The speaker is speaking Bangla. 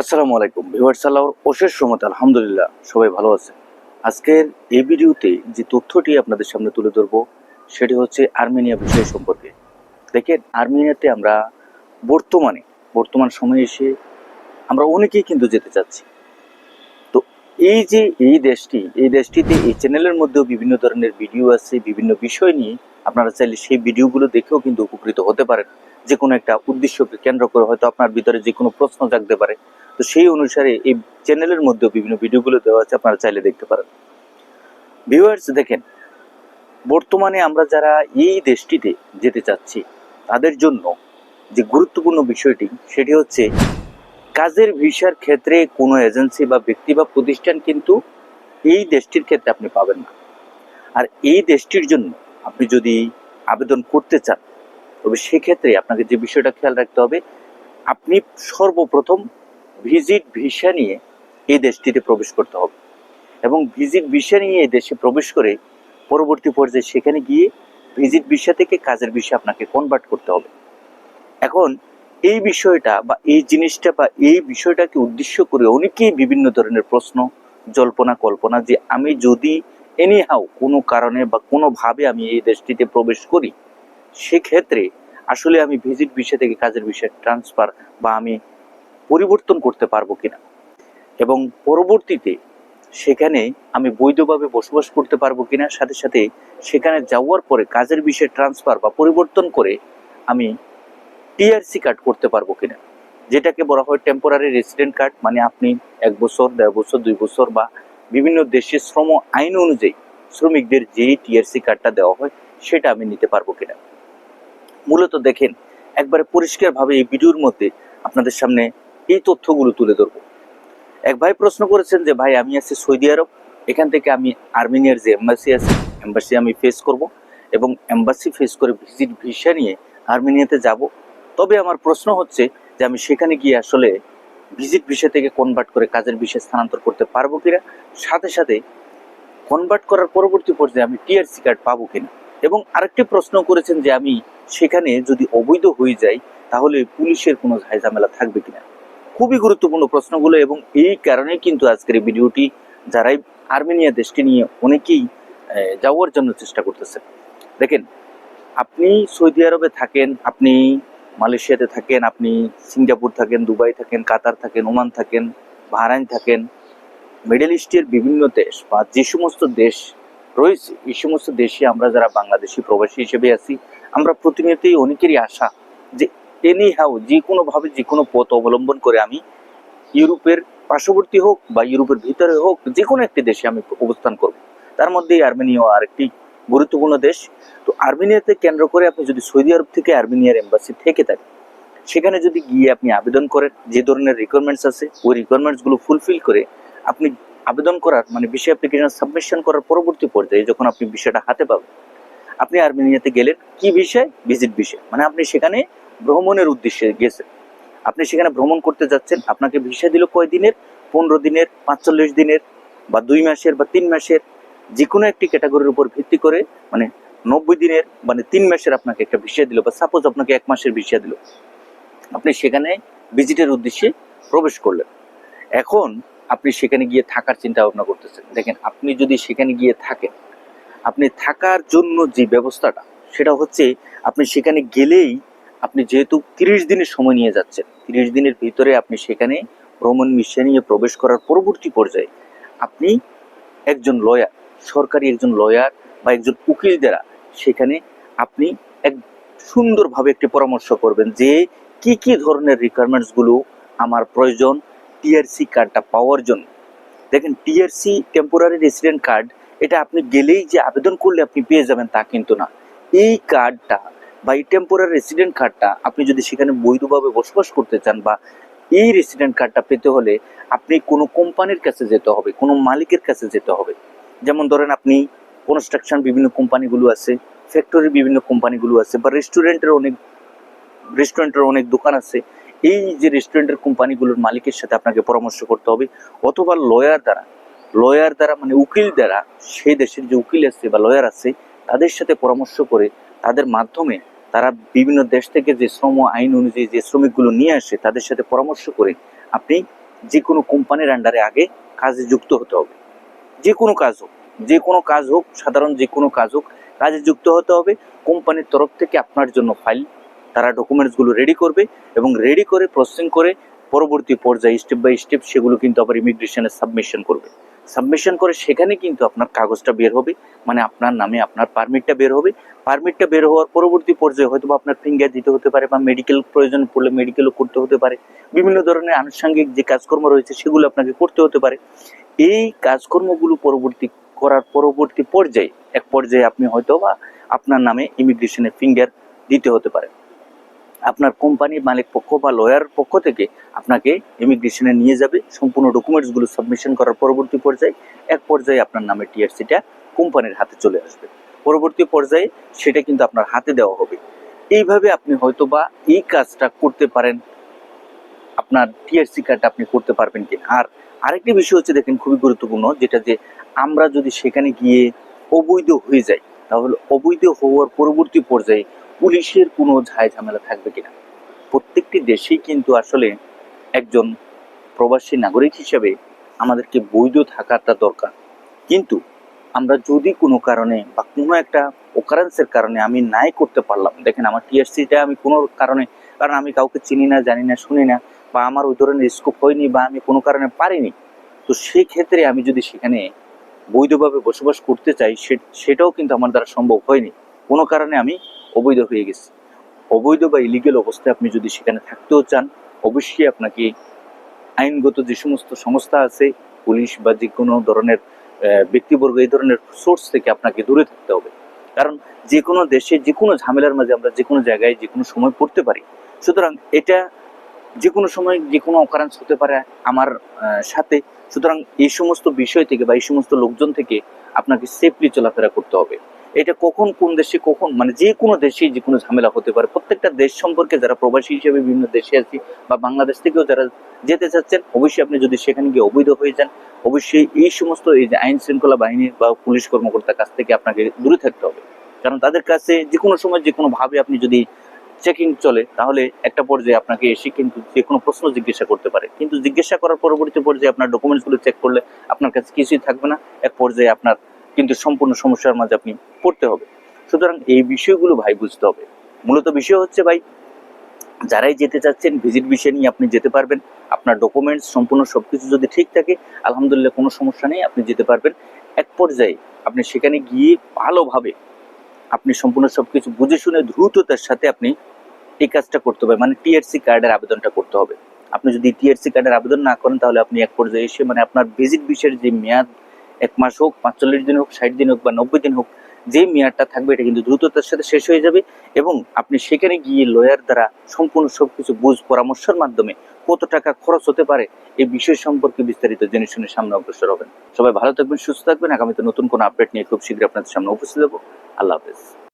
আসসালামু আলাইকুম। ভিউয়ার্স, আল্লাহর অশেষ রহমত আলহামদুলিল্লাহ, সবাই ভালো আছে। আজকের এই ভিডিওতে যে তথ্যটি আপনাদের সামনে তুলে ধরবো, সেটি হচ্ছে আর্মেনিয়া বিষয় সম্পর্কে। দেখেন, আর্মেনিয়াতে আমরা বর্তমানে, বর্তমান সময়ে এসে আমরা অনেকেই কিন্তু যেতে চাচ্ছি। তো এই যে এই দেশটি, এই দেশটিতে এই চ্যানেলের মধ্যেও বিভিন্ন ধরনের ভিডিও আছে, বিভিন্ন বিষয় নিয়ে আপনারা চাইলে সেই ভিডিওগুলো দেখেও কিন্তু উপকৃত হতে পারেন। যে কোনো একটা উদ্দেশ্যকে কেন্দ্র করে হয়তো আপনার ভিতরে যে কোনো প্রশ্ন জাগতে পারে। তো সেই অনুসারে এই চ্যানেলের মধ্যে বিভিন্ন ভিডিওগুলো দেওয়া আছে, আপনারা চাইলে দেখতে পারেন। ভিউয়ার্স দেখেন, বর্তমানে আমরা যারা এই দেশটিতে যেতে চাচ্ছি, তাদের জন্য যে গুরুত্বপূর্ণ বিষয়টি, সেটি হচ্ছে কাজের ভিসার ক্ষেত্রে কোনো এজেন্সি বা ব্যক্তি বা প্রতিষ্ঠান কিন্তু এই দেশটির ক্ষেত্রে আপনি পাবেন না। আর এই দেশটির জন্য আপনি যদি আবেদন করতে চান, তবে সেক্ষেত্রে আপনাকে যে বিষয়টা খেয়াল রাখতে হবে, আপনি সর্বপ্রথম ভিজিট ভিসা নিয়ে এই দেশটিতে প্রবেশ করতে হবে। এবং ভিজিট ভিসা নিয়ে এই দেশে প্রবেশ করে পরবর্তী পর্যায়ে সেখানে গিয়ে ভিজিট ভিসা থেকে কাজের বিষয়ে আপনাকে কনভার্ট করতে হবে। এখন এই বিষয়টা বা এই জিনিসটা বা এই বিষয়টাকে উদ্দেশ্য করে অনেকেই বিভিন্ন ধরনের প্রশ্ন, জল্পনা, কল্পনা যে আমি যদি এনিহাও কোনো কারণে বা কোনোভাবে আমি এই দেশটিতে প্রবেশ করি, সেক্ষেত্রে আসলে আমি ভিজিট ভিসা থেকে কাজের বিষয়ে ট্রান্সফার বা আমি পরিবর্তন করতে পারব কিনা। এবং পরবর্তীতে সেখানে আমি বৈধভাবে বসবাস করতে পারব কিনা, সাথে সাথে সেখানে যাওয়ার পরে কাজের বিষয়ে ট্রান্সফার বা পরিবর্তন করে আমি টিআরসি কার্ড করতে পারব কিনা। যেটাকে বলা হয় টেম্পোরারি রেসিডেন্ট কার্ড মানে আপনি এক বছর, দেড় বছর, দুই বছর বা বিভিন্ন দেশের শ্রম আইন অনুযায়ী শ্রমিকদের যে টিআরসি কার্ডটা দেওয়া হয়, সেটা আমি নিতে পারব কিনা। মূলত দেখেন, একবারে পরিষ্কারভাবে এই ভিডিওর মধ্যে আপনাদের সামনে এই তথ্যগুলো তুলে ধরবো। এক ভাই প্রশ্ন করেছেন যে, ভাই, আমি আছি সৌদি আরব। এখান থেকে আমি আর্মেনিয়ার যে এম্বাসি আছে, এম্বাসি আমি ফেস করব এবং এম্বাসি ফেস করে ভিজিট ভিসা নিয়ে আর্মেনিয়াতে যাব। তবে আমার প্রশ্ন হচ্ছে যে, আমি সেখানে গিয়ে আসলে ভিজিট ভিসা থেকে কনভার্ট করে কাজের বিষয়ে স্থানান্তর করতে পারব কিনা? সাথে সাথে কনভার্ট করার পরবর্তী পর্যায়ে আমি টিআরসি কার্ড পাবো কিনা? এবং আরেকটি প্রশ্ন করেছেন যে, আমি সেখানে যদি অবৈধ হয়ে যাই, তাহলে পুলিশের কোনো ঝামেলা থাকবে কিনা? খুবই গুরুত্বপূর্ণ প্রশ্নগুলো এবং এই কারণেই কিন্তু আজকের এই ভিডিওটি যারাই আর্মেনিয়া দেশকে নিয়ে অনেকেই যাওয়ার জন্য চেষ্টা করতেছে দেখেন, আপনি সৌদি আরবে থাকেন, আপনি মালয়েশিয়াতে থাকেন, আপনি সিঙ্গাপুর থাকেন, দুবাই থাকেন, কাতার থাকেন, ওমান থাকেন, বাহরাইন থাকেন, মিডল ইস্টের বিভিন্ন দেশ বা যে সমস্ত দেশ রয়েছে, এই সমস্ত দেশে আমরা যারা বাংলাদেশি প্রবাসী হিসেবে আছি, আমরা প্রতিনিয়তই অনেকেরই আশা যে এনি হাউ যে কোনোভাবে যে কোনো পথ অবলম্বন করে আমি ইউরোপের পার্শ্ববর্তী হোক বা ইউরোপের ভিতরে হোক যে কোনো একটি দেশে আমি অবস্থান করব। তার মধ্যে আর্মেনিয়া আরেকটি গুরুত্বপূর্ণ দেশ। তো আর্মেনিয়াতে কেন্দ্র করে আপনি যদি সৌদি আরব থেকে আর্মেনিয়ার এম্বাসি থেকে থাকেন, সেখানে যদি গিয়ে আপনি আবেদন করেন, যে ধরনের রিকোয়ারমেন্টস আছে, ওই রিকোয়ারমেন্টসগুলো ফুলফিল করে আপনি আবেদন করার মানে বিষয় অ্যাপ্লিকেশন সাবমিশন করার পরবর্তী পর্যায়ে যখন আপনি বিষয়টা হাতে পাবেন, আপনি আর্মেনিয়াতে গেলেন, কি বিষয় ভিজিট বিষয় মানে আপনি সেখানে ভ্রমণের উদ্দেশ্যে গেছেন আপনি সেখানে ভ্রমণ করতে যাচ্ছেন, আপনাকে ভিসা দিল কয় দিনের? পনেরো দিনের, পাঁচচল্লিশ দিনের, বা দুই মাসের, বা তিন মাসের? যে কোনো একটি ক্যাটাগরির উপর ভিত্তি করে মানে নব্বই দিনের মানে তিন মাসের আপনাকে একটা ভিসা দিল, বা সাপোজ আপনাকে এক মাসের ভিসা দিল। আপনি সেখানে ভিজিটের উদ্দেশ্যে প্রবেশ করলেন। এখন আপনি সেখানে গিয়ে থাকার চিন্তা ভাবনা করতেছেন। দেখেন, আপনি যদি সেখানে গিয়ে থাকেন, আপনি থাকার জন্য যে ব্যবস্থাটা, সেটা হচ্ছে আপনি সেখানে গেলেই আপনি যেহেতু তিরিশ দিনের সময় নিয়ে যাচ্ছেন, তিরিশ দিনের ভিতরে আপনি সেখানে ভ্রমণ মিশন প্রবেশ করার পরবর্তী পর্যায়ে আপনি একজন লয়ার সরকারি একজন লয়ার বা একজন উকিল দ্বারা সেখানে আপনি এক সুন্দরভাবে একটি পরামর্শ করবেন যে কি কি ধরনের রিকোয়ারমেন্টসগুলো আমার প্রয়োজন টিআরসি কার্ডটা পাওয়ার জন্য। দেখেন টিআরসি টেম্পোরারি রেসিডেন্ট কার্ড এটা আপনি গেলেই যে আবেদন করলে আপনি পেয়ে যাবেন তা কিন্তু না। এই কার্ডটা বা এই টেম্পোরারি রেসিডেন্ট কার্ডটা আপনি যদি সেখানে বৈধভাবে বসবাস করতে চান বা এই রেসিডেন্ট কার্ডটা পেতে হলে আপনি কোনো কোম্পানির কাছে যেতে হবে, কোনো মালিকের কাছে যেতে হবে। যেমন ধরেন আপনি কনস্ট্রাকশন বিভিন্ন কোম্পানিগুলো আছে ফ্যাক্টরির বিভিন্ন কোম্পানিগুলো আছে বা রেস্টুরেন্টের অনেক রেস্টুরেন্টের অনেক দোকান আছে। এই যে রেস্টুরেন্টের কোম্পানিগুলোর মালিকের সাথে আপনাকে পরামর্শ করতে হবে অথবা লয়ার দ্বারা লয়ার দ্বারা মানে উকিল দ্বারা, সেই দেশের যে উকিল আছে বা লয়ার আছে, তাদের সাথে পরামর্শ করে তাদের মাধ্যমে তারা বিভিন্ন দেশ থেকে যে শ্রম আইন অনুযায়ী যে শ্রমিকগুলো নিয়ে আসে, তাদের সাথে পরামর্শ করে আপনি যে কোনো কোম্পানির আন্ডারে আগে কাজে যুক্ত হতে হবে। যে কোনো কাজ হোক, যে কোনো কাজ হোক, সাধারণ যে কোনো কাজ হোক, কাজে যুক্ত হতে হবে। কোম্পানির তরফ থেকে আপনার জন্য ফাইল তারা ডকুমেন্টসগুলো রেডি করবে এবং রেডি করে প্রসেসিং করে পরবর্তী পর্যায়ে স্টেপ বাই স্টেপ সেগুলো কিন্তু আবার ইমিগ্রেশনে সাবমিশন করবে। সাবমিশন করে সেখানে কিন্তু আপনার কাগজটা বের হবে। মানে আপনার নামে আপনার পারমিটটা বের হবে। পারমিটটা বের হওয়ার পরবর্তী পর্যায়ে হয়তো আপনার ফিঙ্গার দিতে হতে পারে বা মেডিকেল প্রয়োজন পড়লে মেডিকেলও করতে হতে পারে। বিভিন্ন ধরনের আনুষঙ্গিক যে কাজকর্ম রয়েছে সেগুলো আপনাকে করতে হতে পারে। এই কাজকর্মগুলো পরবর্তী করার পরবর্তী পর্যায়ে, এক পর্যায়ে আপনি হয়তো বা আপনার নামে ইমিগ্রেশনের ফিঙ্গার দিতে হতে পারে। আপনার কোম্পানির মালিক পক্ষ বা লয়ার পক্ষ থেকে আপনাকে ইমিগ্রেশনে নিয়ে যাবে। সম্পূর্ণ ডকুমেন্টসগুলো সাবমিশন করার পরবর্তী পর্যায়ে এক পর্যায়ে আপনার নামে টিআরসিটা কোম্পানির হাতে চলে আসবে। পরবর্তী পর্যায়ে সেটা কিন্তু আপনার হাতে দেওয়া হবে। এইভাবে আপনি হয়তো বা এই কাজটা করতে পারেন। আপনার টিআরসি কার্ড আপনি করতে পারবেন কি আর আরেকটি বিষয় হচ্ছে, দেখেন, খুবই গুরুত্বপূর্ণ, যেটা যে আমরা যদি সেখানে গিয়ে অবৈধ হয়ে যাই, তাহলে অবৈধ হওয়ার পরবর্তী পর্যায়ে পুলিশের কোনো ঝামেলা থাকবে কিনা? প্রত্যেকটি দেশেই কিন্তু আসলে একজন প্রবাসী নাগরিক হিসেবে আমাদেরকে বৈধ থাকাটা দরকার। কিন্তু আমরা যদি কোনো কারণে বা কোনো একটা ওকারেন্সের কারণে আমি নাই করতে পারলাম, দেখেন আমার টিআরসিটা আমি কোনো কারণে, কারণ আমি কাউকে চিনি না, জানি না, শুনি না, বা আমার ওই ধরনের স্কোপ হয়নি বা আমি কোনো কারণে পারিনি, তো সেই ক্ষেত্রে আমি যদি সেখানে বৈধভাবে বসবাস করতে চাই সেটাও কিন্তু আমার দ্বারা সম্ভব হয়নি। কোনো কারণে আমি অবৈধ হয়ে গেছে। অবৈধ বা ইলিগেল অবস্থায় আপনি যদি সেখানে থাকতেও চান, অবশ্যই আপনাকে আইনগত যে সমস্ত সংস্থা আছে, পুলিশ বা যে কোনো ধরনের ব্যক্তিবর্গ, এই ধরনের সোর্স থেকে আপনাকে দূরে থাকতে হবে। কারণ যে কোনো দেশে যে কোনো ঝামেলার মাঝে আমরা যে কোনো জায়গায় যে কোনো সময় পড়তে পারি। সুতরাং এটা যে কোনো সময় যে কোনো অকারেন্স হতে পারে আমার সাথে। সুতরাং এই সমস্ত বিষয় থেকে বা এই সমস্ত লোকজন থেকে আপনাকে সেফলি চলাফেরা করতে হবে। এটা কখন কোন দেশে কখন মানে যে কোনো দেশে যে কোনো ঝামেলা হতে পারে। প্রত্যেকটা দেশ সম্পর্কে যারা প্রবাসী হিসেবে বিভিন্ন দেশে আছি বা বাংলাদেশ থেকেও যারা যেতে চাচ্ছেন, অবশ্যই আপনি যদি সেখানে গিয়ে অবৈধ হয়ে যান, অবশ্যই এই সমস্ত এই যে আইন শৃঙ্খলা বাহিনী বা পুলিশ কর্মকর্তার কাছ থেকে আপনাকে দূরে থাকতে হবে। কারণ তাদের কাছে যে কোনো সময় যে কোনো ভাবে আপনি যদি চেকিং চলে, তাহলে একটা পর্যায়ে আপনাকে এসে কিন্তু যে কোনো প্রশ্ন জিজ্ঞাসা করতে পারে। কিন্তু জিজ্ঞাসা করার পরবর্তী পর্যায়ে আপনার ডকুমেন্টসগুলো চেক করলে আপনার কাছে কিছুই থাকবে না। এক পর্যায়ে আপনার কিন্তু সম্পূর্ণ সমস্যার মাঝে আপনি পড়তে হবে। সুতরাং এই বিষয়গুলো ভাই বুঝতে হবে। মূলত বিষয় হচ্ছে ভাই, যারাই যেতে চাচ্ছেন ভিজিট বিষয় নিয়ে আপনি যেতে পারবেন। আপনার ডকুমেন্টস সম্পূর্ণ সবকিছু যদি ঠিক থাকে, আলহামদুলিল্লাহ কোনো সমস্যা নেই, আপনি যেতে পারবেন। এক পর্যায়ে আপনি সেখানে গিয়ে ভালোভাবে আপনি সম্পূর্ণ সবকিছু বুঝে শুনে দ্রুততার সাথে আপনি এই কাজটা করতে হবে। মানে টিআরসি কার্ডের আবেদনটা করতে হবে। আপনি যদি টিআরসি কার্ডের আবেদন না করেন, তাহলে আপনি এক পর্যায়ে এসে মানে আপনার ভিজিট বিষয়ের যে মেয়াদ এক মাস হোক, পাঁচচল্লিশ দিন হোক, ষাট দিন হোক বা নব্বই দিন হোক, যে মেয়াদটা থাকবে এটা কিন্তু দ্রুততার সাথে শেষ হয়ে যাবে এবং আপনি সেখানে গিয়ে লয়ার দ্বারা সম্পূর্ণ সবকিছু বুঝ পরামর্শের মাধ্যমে কত টাকা খরচ হতে পারে এই বিষয় সম্পর্কে বিস্তারিত জেনে শুনে সামনে অগ্রসর হবেন। সবাই ভালো থাকবেন, সুস্থ থাকবেন। আগামীতে নতুন কোনো আপডেট নিয়ে খুব শীঘ্রই আপনাদের সামনে উপস্থিত হব। আল্লাহ হাফেজ।